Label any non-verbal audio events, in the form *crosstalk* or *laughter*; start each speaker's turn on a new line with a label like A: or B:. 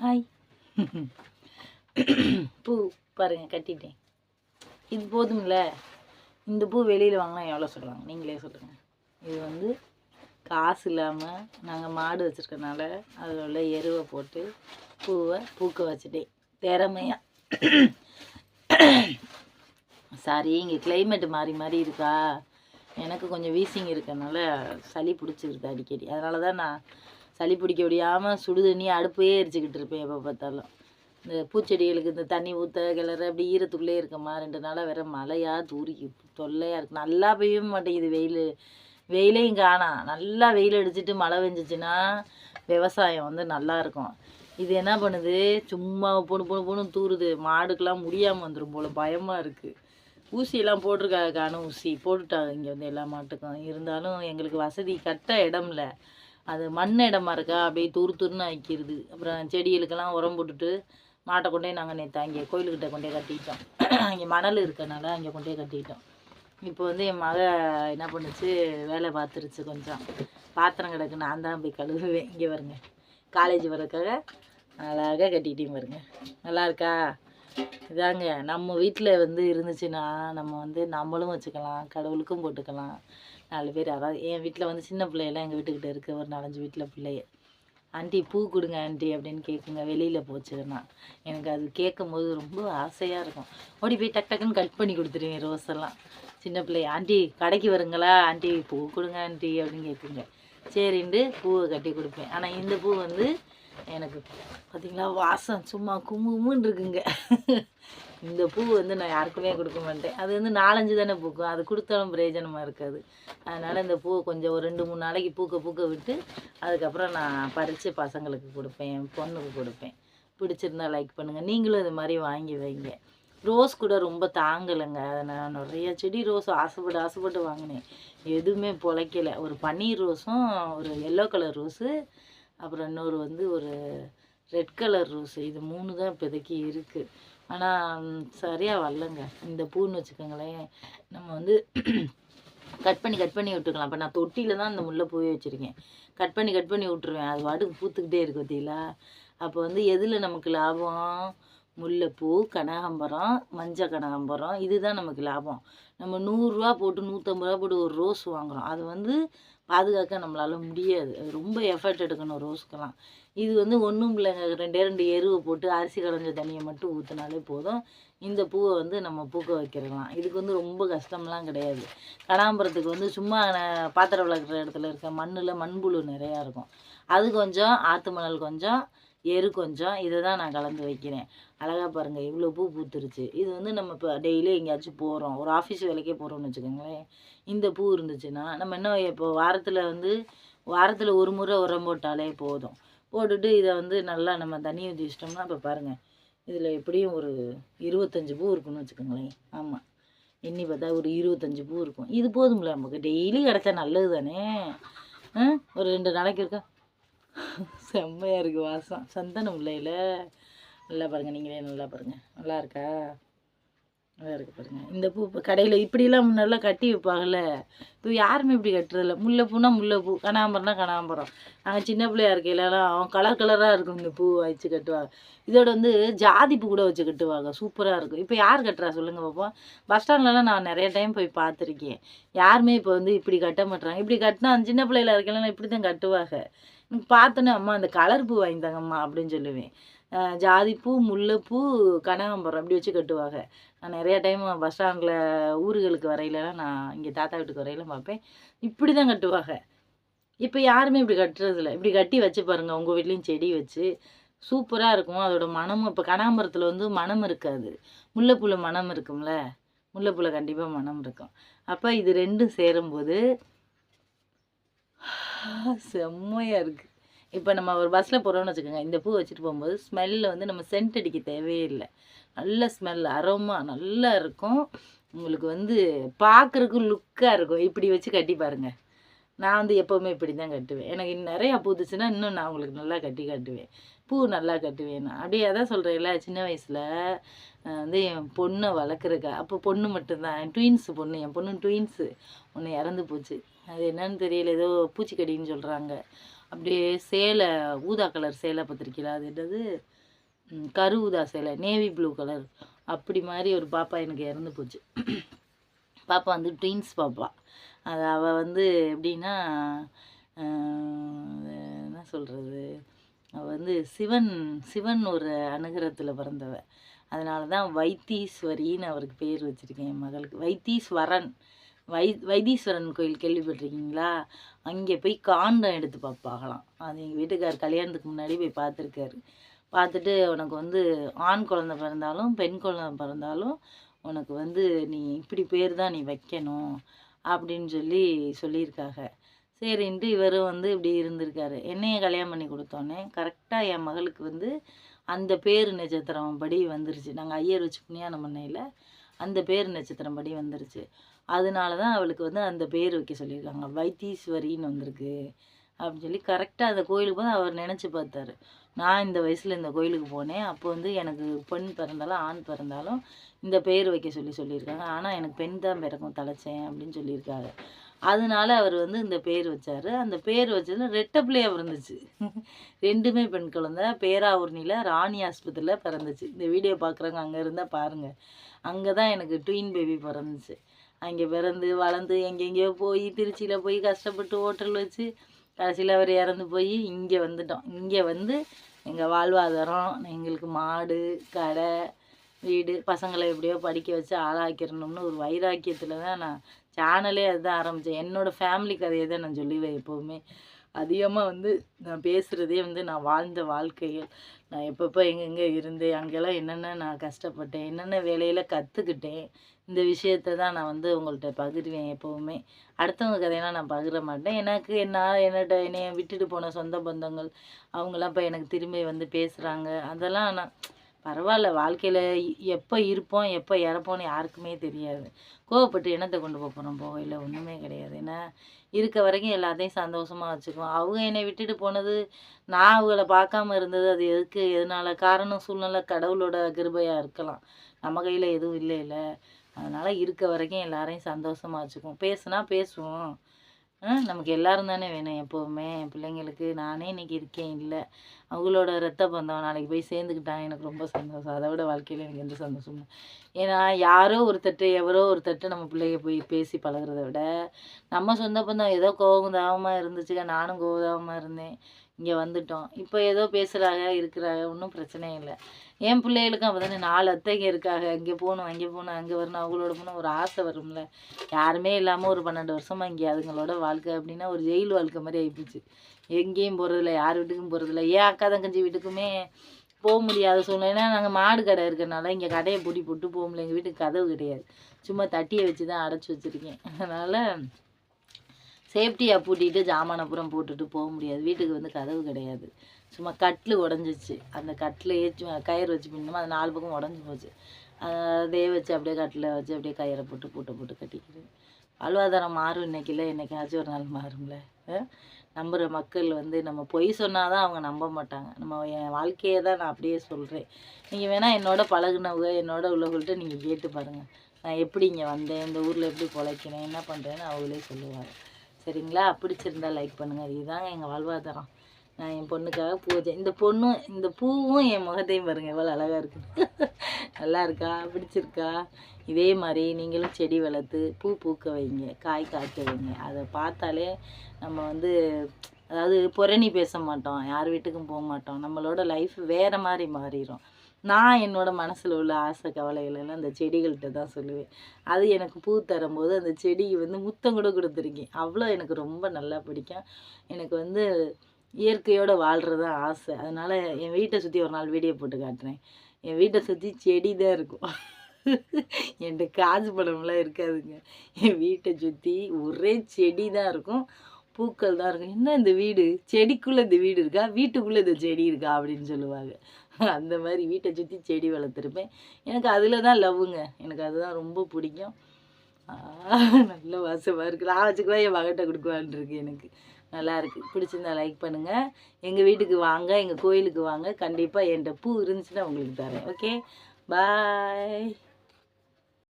A: Hi *coughs* பூ பாருங்கள் கட்டிட்டேன். இது போதும்ல? இந்த பூ வெளியில் வாங்கினா எவ்வளோ சொல்கிறாங்க நீங்களே சொல்லுங்கள் இது வந்து காசு இல்லாமல் நாங்கள் மாடு வச்சுருக்கனால அதில் உள்ள எருவை போட்டு பூவை பூக்க வச்சுட்டேன். திறமையாக சாரி இங்கே கிளைமேட்டு மாறி மாறி இருக்கா? எனக்கு கொஞ்சம் வீசிங் இருக்கனால சளி பிடிச்சிருக்கு அடிக்கடி. அதனால தான் நான் சளி பிடிக்க முடியாமல் சுடு தண்ணி அடுப்பையே எரிச்சுக்கிட்டு இருப்பேன் எப்போ பார்த்தாலும். இந்த பூச்செடிகளுக்கு இந்த தண்ணி ஊற்ற கிளற அப்படி ஈரத்துக்குள்ளே இருக்கமா ரெண்டு நாளாக வேற மழையாக தூரிக்கு தொல்லையாக இருக்குது நல்லா பெய்யவும் மாட்டேங்குது வெயில். வெயிலையும் காணாம் நல்லா வெயில் அடிச்சிட்டு மழை பெஞ்சிச்சின்னா விவசாயம் வந்து நல்லா இருக்கும். இது என்ன பண்ணுது? சும்மா பொண்ணு பொண்ணு பொண்ணு தூறுது. மாடுக்கெல்லாம் முடியாமல் வந்துடும் போல். பயமாக இருக்குது ஊசியெல்லாம் போட்டிருக்காங்க காணும் ஊசி. போட்டுட்டாங்க இங்கே வந்து எல்லா மாட்டுக்கும். இருந்தாலும் எங்களுக்கு வசதி கட்ட இடம்ல. அது மண் இடமா இருக்கா அப்படியே துரு துருன்னு வைக்கிறது அப்புறம் செடிகளுக்கெல்லாம் உரம் போட்டுட்டு மாட்டை கொண்டே நாங்கள் நேற்று அங்கே கோயிலுக்கிட்ட கொண்டே கட்டிட்டோம். அங்கே மணல் இருக்கனால அங்கே கொண்டே கட்டிட்டோம். இப்போ வந்து என் மக என்ன பண்ணுச்சு வேலை பார்த்துருச்சு கொஞ்சம். பாத்திரம் கிடக்கு நான் தான் போய் கழுவுவேன். இங்கே வருங்க காலேஜ் வரக்காக அழகாக கட்டிக்கிட்டே பாருங்க. நல்லா இருக்கா? இதாங்க நம்ம வீட்டில் வந்து இருந்துச்சுன்னா நம்ம வந்து நம்மளும் வச்சுக்கலாம் கடவுளுக்கும் போட்டுக்கலாம். நாலு பேர். அதாவது என் வீட்டில் வந்து சின்ன பிள்ளையெல்லாம் எங்கள் வீட்டுக்கிட்ட இருக்குது ஒரு நாலஞ்சு வீட்டில் பிள்ளைய. ஆண்டி பூ கொடுங்க ஆண்டி அப்படின்னு கேட்குங்க வெளியில் போச்சுன்னா. எனக்கு அது கேட்கும் போது ரொம்ப ஆசையாக இருக்கும். ஓடி போய் டக் டக்குன்னு கட் பண்ணி கொடுத்துருவேன் ரோஸ் எல்லாம். சின்ன பிள்ளைய. ஆண்டி கடைக்கு வருங்களா? ஆண்டி பூ கொடுங்க ஆண்டி அப்படின்னு கேட்குங்க சரின்ட்டு பூவை கட்டி கொடுப்பேன். ஆனால் இந்த பூ வந்து எனக்கு பார்த்தீங்களா வாசம் சும்மா கும்மு கும்முன்னு இருக்குங்க. இந்த பூ வந்து நான் யாருக்குமே கொடுக்க மாட்டேன். அது வந்து நாலஞ்சு தானே பூக்கும். அது கொடுத்தாலும் பிரயோஜனமாக இருக்காது. அதனால் இந்த பூவை கொஞ்சம் ஒரு ரெண்டு மூணு நாளைக்கு பூக்க பூக்க விட்டு அதுக்கப்புறம் நான் பறித்து பசங்களுக்கு கொடுப்பேன் என் பொண்ணுக்கு கொடுப்பேன். பிடிச்சிருந்தா லைக் பண்ணுங்கள் நீங்களும் இது மாதிரி வாங்கி வைங்க. ரோஸ் கூட ரொம்ப தாங்கலைங்க. அதை நான் நிறைய செடி ரோஸ் ஆசைப்பட்டு ஆசைப்பட்டு வாங்கினேன். எதுவுமே பிழைக்கல. ஒரு பன்னீர் ரோஸும் ஒரு எல்லோ கலர் ரோஸு அப்புறம் இன்னொரு வந்து ஒரு ரெட் கலர் ரோஸு இது மூணு தான் இப்போதைக்கு இருக்குது ஆனால் சரியாக வரலங்க. இந்த பூன்னு வச்சுக்கோங்களேன். நம்ம வந்து கட் பண்ணி கட் பண்ணி விட்டுக்கலாம். இப்போ நான் தொட்டியில் தான் இந்த முல்லைப்பூவே வச்சுருக்கேன். கட் பண்ணி கட் பண்ணி விட்ருவேன் அது பாட்டுக்கு பூத்துக்கிட்டே இருக்கு பார்த்தீங்களா அப்போ வந்து எதில் நமக்கு லாபம்? முல்லைப்பூ கனகாம்பரம் மஞ்சள் கனகாம்பரம். இதுதான் நமக்கு லாபம். நம்ம நூறுரூவா போட்டு நூற்றம்பது ரூபா போட்டு ஒரு ரோஸ் வாங்குகிறோம் அது வந்து பாதுகாக்க நம்மளால் முடியாது. அது ரொம்ப எஃபர்ட் எடுக்கணும் ரோஸ்க்கெல்லாம். இது வந்து ஒன்றும் இல்லைங்க. ரெண்டே ரெண்டு எருவை போட்டு அரிசி களைஞ்ச தண்ணியை மட்டும் ஊற்றினாலே போதும். இந்த பூவை வந்து நம்ம பூக்க வைக்கிறலாம். இதுக்கு வந்து ரொம்ப கஷ்டம்லாம் கிடையாது. கடாம்பரத்துக்கு வந்து சும்மா பாத்திரம் விளக்குற இடத்துல இருக்க மண்ணில் மண்புழு நிறையா இருக்கும். அது கொஞ்சம் ஆற்று மணல் கொஞ்சம் எரு கொஞ்சம் இதை தான் நான் கலந்து வைக்கிறேன். அழகாக பாருங்கள் இவ்வளோ பூ பூத்துருச்சு. இது வந்து நம்ம இப்போ டெய்லி எங்கேயாச்சும் போகிறோம் ஒரு ஆஃபீஸ் வேலைக்கே போகிறோம்னு வச்சுக்கோங்களேன். இந்த பூ இருந்துச்சுன்னா நம்ம என்ன இப்போ வாரத்தில் வந்து வாரத்தில் ஒரு முறை உரம் போட்டாலே போதும். போட்டுட்டு இதை வந்து நல்லா நம்ம தண்ணி ஊற்றி வச்சிட்டோம்னா இப்போ பாருங்கள் இதில் எப்படியும் ஒரு இருபத்தஞ்சி பூ இருக்குன்னு வச்சுக்கோங்களேன். ஆமாம் எண்ணி பார்த்தா ஒரு இருபத்தஞ்சி பூ இருக்கும். இது போதும்ல நமக்கு? டெய்லி கிடச்சா நல்லது தானே? ஒரு ரெண்டு நாளைக்கு இருக்கா? செம்மையாக இருக்குது வாசம். சந்தனம் இல்லையில நல்லா பாருங்கள் நீங்களே நல்லா பாருங்கள் நல்லா இருக்கா? நல்லா இருக்குது பாருங்கள் இந்த பூ இப்போ கடையில் இப்படிலாம் முன்னெல்லாம் கட்டி வைப்பாங்கல்ல. இப்போ யாருமே இப்படி கட்டுறதில்ல. முல்லைப்பூனா முல்லைப்பூ கனாம்பரம்னா கனாம்பரம் நாங்கள் சின்ன பிள்ளையா இருக்கையிலலாம் அவன் கலர் கலராக இருக்கும் இந்த பூ வச்சு கட்டுவாங்க. இதோட வந்து ஜாதி பூ கூட வச்சு கட்டுவாங்க. சூப்பராக இருக்கும். இப்போ யார் கட்டுறா சொல்லுங்கள் பார்ப்போம் பஸ் ஸ்டாண்ட்லலாம் நான் நிறைய டைம் போய் பார்த்துருக்கேன். யாருமே இப்போ வந்து இப்படி கட்ட மாட்டுறாங்க இப்படி கட்டினா சின்ன பிள்ளையில இருக்கையிலாம் இப்படி தான் கட்டுவாங்க. எனக்கு பார்த்தோன்னே அம்மா அந்த கலர் பூ வாங்கிந்தாங்கம்மா அப்படின்னு சொல்லுவேன். ஜாதிப்பூ முல்லைப்பூ கனகாம்பரம் அப்படி வச்சு கட்டுவாங்க. நான் நிறையா டைம் பஸ் ஸ்டாண்டில் ஊர்களுக்கு வரையிலலாம் நான் இங்கே தாத்தா வீட்டுக்கு வரையிலும் பார்ப்பேன். இப்படி தான் கட்டுவாங்க. இப்போ யாருமே இப்படி கட்டுறதில்ல. இப்படி கட்டி வச்சு பாருங்கள் உங்கள் வீட்லேயும் செடி வச்சு சூப்பராக இருக்கும். அதோட மனமும் இப்போ கனகாம்பரத்தில் வந்து மனம் இருக்காது. முல்லைப்பூவில் மனம் இருக்கும்ல? முல்லைப்பூவில் கண்டிப்பாக மனம் இருக்கும். அப்போ இது ரெண்டும் சேரும்போது *laughs* செம்மையாக இருக்குது இப்போ நம்ம ஒரு பஸ்ஸில் போகிறோம்னு வச்சுக்கோங்க இந்த பூ வச்சுட்டு போகும்போது ஸ்மெல்லில் வந்து நம்ம சென்ட் அடிக்க தேவையே இல்லை நல்ல ஸ்மெல் அரோமா நல்லா இருக்கும். உங்களுக்கு வந்து பார்க்குறக்கு லுக்காக இருக்கும். இப்படி வச்சு கட்டி பாருங்க. நான் வந்து எப்போவுமே இப்படி தான் கட்டுவேன். எனக்கு நிறையா பூத்துச்சுன்னா இன்னும் நான் உங்களுக்கு நல்லா கட்டி காட்டுவேன். பூ நல்லா கட்டுவேன் நான். அப்படியே அதான் சொல்கிறேன்ல சின்ன வயசில் வந்து என் பொண்ணை வளர்க்குறக்கா அப்போ பொண்ணு மட்டும்தான். என் ட்வீன்ஸு பொண்ணு என் பொண்ணு ட்வீன்ஸு ஒன்று இறந்து போச்சு. அது என்னன்னு தெரியல. ஏதோ பூச்சிக்கடின்னு சொல்கிறாங்க அப்படியே சேலை ஊதா கலர் சேலை பார்த்துருக்கீங்களா அது என்னது? கரு ஊதா சேலை நேவி ப்ளூ கலர். அப்படி மாதிரி ஒரு பாப்பா எனக்கு இறந்து போச்சு. பாப்பா வந்து ட்வீன்ஸ் பாப்பா. அது அவள் வந்து எப்படின்னா என்ன சொல்கிறது அவள் வந்து சிவன் சிவன் ஒரு அனுகிரகத்தில் பிறந்தவ. அதனால தான் வைத்தீஸ்வரின்னு அவருக்கு பேர் வச்சுருக்கேன் என் மகளுக்கு. வைத்தீஸ்வரன். வை வைத்தீஸ்வரன் கோயில் கேள்விப்பட்டிருக்கீங்களா? அங்கே போய் காண்டம் எடுத்து பார்ப்பாகலாம் அது எங்கள் வீட்டுக்கார் கல்யாணத்துக்கு முன்னாடி போய் பார்த்துருக்காரு. பார்த்துட்டு உனக்கு வந்து ஆண் குழந்தை பிறந்தாலும் பெண் குழந்தை பிறந்தாலும் உனக்கு வந்து நீ இப்படி பேர் தான் நீ வைக்கணும் அப்படின்னு சொல்லி சொல்லியிருக்காங்க. சரின்ட்டு இவரும் வந்து இப்படி இருந்திருக்காரு. என்னையை கல்யாணம் பண்ணி கொடுத்தோன்னே கரெக்டாக என் மகளுக்கு வந்து அந்த பேர் நட்சத்திரம் படி வந்துருச்சு. நாங்கள் ஐயர் வச்சு புண்ணியானம் பண்ணையில் அந்த பேர் நட்சத்திரம் படி வந்துருச்சு. அதனால தான் அவளுக்கு வந்து அந்த பேர் வைக்க சொல்லியிருக்காங்க. வைத்தீஸ்வரின்னு வந்திருக்கு அப்படின்னு சொல்லி கரெக்டாக அந்த கோயிலுக்கு போது அவர் நினச்சி பார்த்தாரு. நான் இந்த வயசில் இந்த கோயிலுக்கு போனேன். அப்போ வந்து எனக்கு பெண் பிறந்தாலும் ஆண் பிறந்தாலும் இந்த பேர் வைக்க சொல்லி சொல்லியிருக்காங்க. ஆனால் எனக்கு பெண் தான் பிறக்கும் தலைச்சேன் அப்படின்னு சொல்லியிருக்காங்க அதனால அவர் வந்து இந்த பேர் வச்சார். அந்த பேர் வச்சது ரெட்டை பிள்ளையா பிறந்துச்சு. *laughs* ரெண்டுமே பெண் குழந்தை. பேராவூர்னியில் ராணி ஆஸ்பத்திரியில் பிறந்துச்சு. இந்த வீடியோ பார்க்குறவங்க அங்கே இருந்தால் பாருங்கள் அங்கே தான் எனக்கு ட்வீன் பேபி பிறந்துச்சு. அங்கே பிறந்து வளர்ந்து எங்கெங்கேயோ போய் திருச்சியில் போய் கஷ்டப்பட்டு ஹோட்டல் வச்சு கடைசியில் அவர் இறந்து போய் இங்கே வந்துட்டோம். இங்கே வந்து எங்கள் வாழ்வாதாரம் எங்களுக்கு மாடு கடை வீடு பசங்களை எப்படியோ படிக்க வச்சு ஆளாக்கிடணும்னு ஒரு வைராக்கியத்தில் தான் நான் சேனலே அதுதான் ஆரம்பித்தேன் என்னோடய ஃபேமிலி கதையை தான் நான் சொல்லுவேன் எப்போவுமே. அதிகமாக வந்து நான் பேசுகிறதே வந்து நான் வாழ்ந்த வாழ்க்கைகள் நான் எப்பப்போ எங்கெங்கே இருந்தேன் அங்கெல்லாம் என்னென்ன நான் கஷ்டப்பட்டேன் என்னென்ன வேலையில் கற்றுக்கிட்டேன் இந்த விஷயத்த தான் நான் வந்து உங்கள்கிட்ட பகிர்வேன் எப்போவுமே. அடுத்தவங்க கதையெல்லாம் நான் பகிர மாட்டேன். எனக்கு என்ன என்னட்ட என்னைய விட்டுட்டு போன சொந்த பந்தங்கள் அவங்களாம் இப்போ எனக்கு திரும்பி வந்து பேசுகிறாங்க அதெல்லாம் நான் பரவாயில்ல வாழ்க்கையில் எப்போ இருப்போம் எப்போ இறப்போம்னு யாருக்குமே தெரியாது. கோவப்பட்டு என்னத்தை கொண்டு போக போகிறோம் போகையில் ஒன்றுமே கிடையாது. ஏன்னா இருக்க வரைக்கும் எல்லாத்தையும் சந்தோஷமாக வச்சுக்குவோம். அவங்க என்னை விட்டுட்டு போனது நான் அவங்கள பார்க்காம இருந்தது அது எதுக்கு எதனால காரணம் சூழ்நிலை கடவுளோட கிருபையாக இருக்கலாம். நம்ம கையில் எதுவும் இல்லை இல்லை. அதனால் இருக்க வரைக்கும் எல்லாரையும் சந்தோஷமாக வச்சுக்குவோம். பேசுனா பேசுவோம். நமக்கு எல்லாரும் தானே வேணும் எப்போவுமே. என் பிள்ளைங்களுக்கு நானே இன்னைக்கு இருக்கேன் இல்லை. அவங்களோட ரத்த பந்தம் நாளைக்கு போய் சேர்ந்துக்கிட்டான் எனக்கு ரொம்ப சந்தோஷம். அதை விட வாழ்க்கையில் எனக்கு எந்த சந்தோஷமும் ஏன்னா யாரோ ஒரு தட்டு எவரோ ஒரு தட்டு நம்ம பிள்ளைங்க போய் பேசி பழகுறத விட நம்ம சொந்த பந்தம் ஏதோ கோவதாபமாக இருந்துச்சுக்க நானும் கோபதாபமாக இருந்தேன். இங்கே வந்துட்டோம். இப்போ ஏதோ பேசுகிறாங்க இருக்கிறாங்க ஒன்றும் பிரச்சனை இல்லை. என் பிள்ளைகளுக்கும் அப்போ தானே நாலு அத்தைங்க இருக்காங்க. இங்கே போகணும் அங்கே போகணும் அங்கே வரணும் அவங்களோட போகணும் ஒரு ஆசை வரும்ல. யாருமே இல்லாமல் ஒரு பன்னெண்டு வருஷமாக இங்கே அதுங்களோட வாழ்க்கை அப்படின்னா ஒரு ஜெயில் வாழ்க்கை மாதிரி ஆகிப்போச்சு எங்கேயும் போகிறதில்ல யார் வீட்டுக்கும் போகிறதில்ல ஏன் அக்கா தங்கச்சி வீட்டுக்குமே போக முடியாத சூழ்நிலை நாங்கள் மாடு கடை இருக்கிறனால இங்கே கடையை பூட்டி போட்டு போக முடியல. எங்கள் வீட்டுக்கு கதவு கிடையாது. சும்மா தட்டியை வச்சு தான் அடைச்சி வச்சுருக்கேன். அதனால் சேஃப்டியாக பூட்டிட்டு ஜாமானப்புறம் போட்டுட்டு போக முடியாது. வீட்டுக்கு வந்து கதவு கிடையாது. சும்மா கட்டில் உடஞ்சிச்சு. அந்த கட்டிலையே சு- கயிறு வச்சு பின்னோமா அது நாலு பக்கம் உடஞ்சி போச்சு. அதே வச்சு அப்படியே கட்டில் வச்சு அப்படியே கயிறை போட்டு பூட்டை போட்டு கட்டிக்கிறேன் வாழ்வாதாரம் மாறும் இன்னைக்கு என்னைக்காச்சும் ஒரு நாள் மாறும்ல. நம்புகிற மக்கள் வந்து நம்ம பொய் சொன்னால் தான் அவங்க நம்ப மாட்டாங்க. நம்ம என் வாழ்க்கையை தான் நான் அப்படியே சொல்கிறேன் நீங்கள் வேணால் என்னோட பழகுனவங்க என்னோட உள்ளவங்கள்ட்ட நீங்கள் கேட்டு பாருங்கள் நான் எப்படி இங்கே வந்தேன் இந்த ஊரில் எப்படி பொழைக்கிறேன் என்ன பண்ணுறேன்னு அவங்களே சொல்லுவாங்க. சரிங்களா? பிடிச்சிருந்தா லைக் பண்ணுங்கள் இதுதாங்க எங்கள் வாழ்வாதாரம். நான் என் பொண்ணுக்காக பூஜை. இந்த பொண்ணும் இந்த பூவும் என் முகத்தையும் பாருங்கள் எவ்வளோ அழகாக இருக்குது நல்லா இருக்கா? பிடிச்சிருக்கா? இதே மாதிரி நீங்களும் செடி வளர்த்து பூ பூக்க வைங்க காய் காய்க்க வைங்க. அதை பார்த்தாலே நம்ம வந்து அதாவது புரணி பேச மாட்டோம் யார் வீட்டுக்கும் போக மாட்டோம். நம்மளோட லைஃப் வேறு மாதிரி மாறிடும் நான் என்னோட மனசில் உள்ள ஆசை கவலைகளெல்லாம் அந்த செடிகள்கிட்ட தான் சொல்லுவேன். அது எனக்கு பூ தரும்போது அந்த செடிக்கு வந்து முத்தம் கூட கொடுத்துருக்கேன். அவ்வளோ எனக்கு ரொம்ப நல்லா பிடிக்கும். எனக்கு வந்து இயற்கையோடு வாழ்கிறது தான் ஆசை. அதனால் என் வீட்டை சுற்றி ஒரு நாள் வீடியோ போட்டு காட்டுறேன். என் வீட்டை சுற்றி செடி தான் இருக்கும். என்கிட்ட காசு பழம்லாம் இருக்காதுங்க. என் வீட்டை சுற்றி ஒரே செடி தான் இருக்கும். பூக்கள் தான் இருக்கும். என்ன இந்த வீடு? செடிக்குள்ளே இந்த வீடு இருக்கா? வீட்டுக்குள்ளே இந்த செடி இருக்கா? அப்படின்னு சொல்லுவாங்க. அந்த மாதிரி வீட்டை சுற்றி செடி வளர்த்துருப்பேன். எனக்கு அதில் தான் லவ்வுங்க எனக்கு அதுதான் ரொம்ப பிடிக்கும். நல்ல வாசமாக இருக்குது நான் வச்சுக்குவேன் என் மகட்ட கொடுக்குவான் இருக்கு எனக்கு. நல்லாயிருக்கு. பிடிச்சிருந்தா லைக் பண்ணுங்கள் எங்கள் வீட்டுக்கு வாங்க எங்கள் கோயிலுக்கு வாங்க. கண்டிப்பாக என்கிட்ட பூ இருந்துச்சுன்னா உங்களுக்கு தரேன். Okay bye